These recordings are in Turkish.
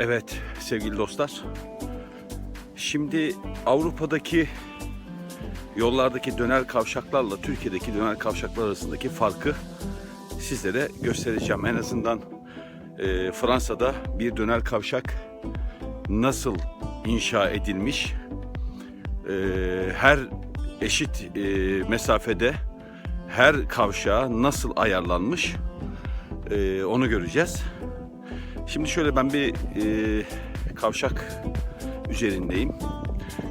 Evet sevgili dostlar. Şimdi Avrupa'daki yollardaki döner kavşaklarla Türkiye'deki döner kavşaklar arasındaki farkı sizlere göstereceğim. En azından e, Fransa'da bir döner kavşak nasıl inşa edilmiş, e, her eşit e, mesafede her kavşağa nasıl ayarlanmış e, onu göreceğiz. Şimdi şöyle ben bir e, kavşak üzerindeyim.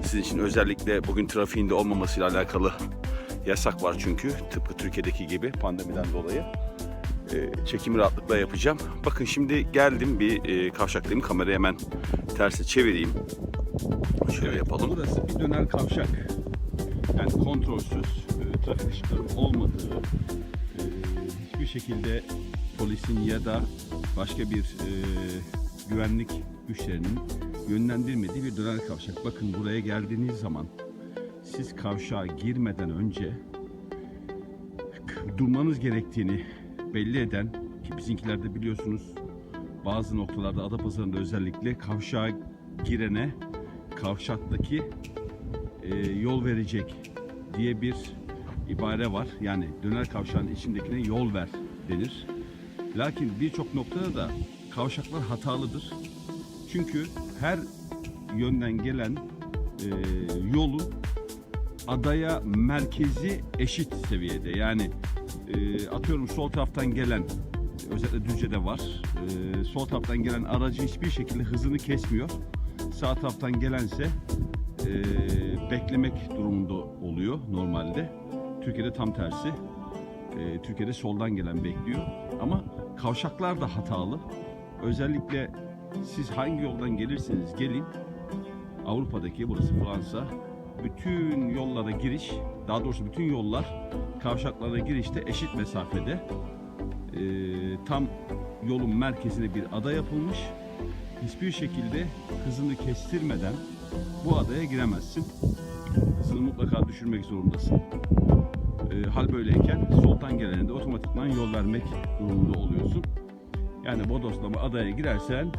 Sizin için özellikle bugün trafiğinde olmamasıyla alakalı yasak var çünkü tıpkı Türkiye'deki gibi pandemiden dolayı. E, çekimi rahatlıkla yapacağım. Bakın şimdi geldim bir e, kavşaktayım. Kamerayı hemen terse çevireyim. Şöyle yapalım. Burası bir döner kavşak. Yani kontrolsüz, e, trafik ışıklarının olmadığı, e, hiçbir şekilde polisin ya da başka bir e, güvenlik güçlerinin yönlendirmediği bir döner kavşak. Bakın buraya geldiğiniz zaman siz kavşağa girmeden önce durmanız gerektiğini belli eden ki bizimkilerde biliyorsunuz bazı noktalarda Adapazarı'nda özellikle kavşağa girene kavşaktaki e, yol verecek diye bir ibare var. Yani döner kavşağın içindekine yol ver denir. Lakin birçok noktada da kavşaklar hatalıdır. Çünkü her yönden gelen e, yolu adaya merkezi eşit seviyede. Yani e, atıyorum sol taraftan gelen özellikle Düzce'de var. E, sol taraftan gelen aracı hiçbir şekilde hızını kesmiyor. Sağ taraftan gelense e, beklemek durumunda oluyor normalde. Türkiye'de tam tersi. E, Türkiye'de soldan gelen bekliyor. Ama kavşaklar da hatalı. Özellikle siz hangi yoldan gelirseniz gelin Avrupa'daki burası Fransa bütün yollara giriş daha doğrusu bütün yollar kavşaklara girişte eşit mesafede e, tam yolun merkezine bir ada yapılmış hiçbir şekilde hızını kestirmeden bu adaya giremezsin hızını mutlaka düşürmek zorundasın e, hal böyleyken soldan gelene de otomatikman yol vermek durumunda oluyorsun yani bodoslama adaya girersen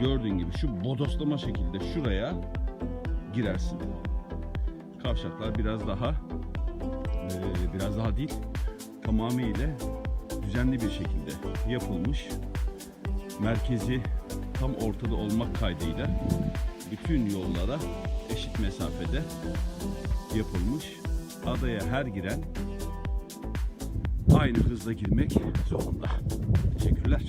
gördüğün gibi şu bodoslama şekilde şuraya girersin. Kavşaklar biraz daha eee, biraz daha değil tamamıyla düzenli bir şekilde yapılmış. Merkezi tam ortada olmak kaydıyla bütün yollara eşit mesafede yapılmış. Adaya her giren aynı hızla girmek zorunda. Teşekkürler.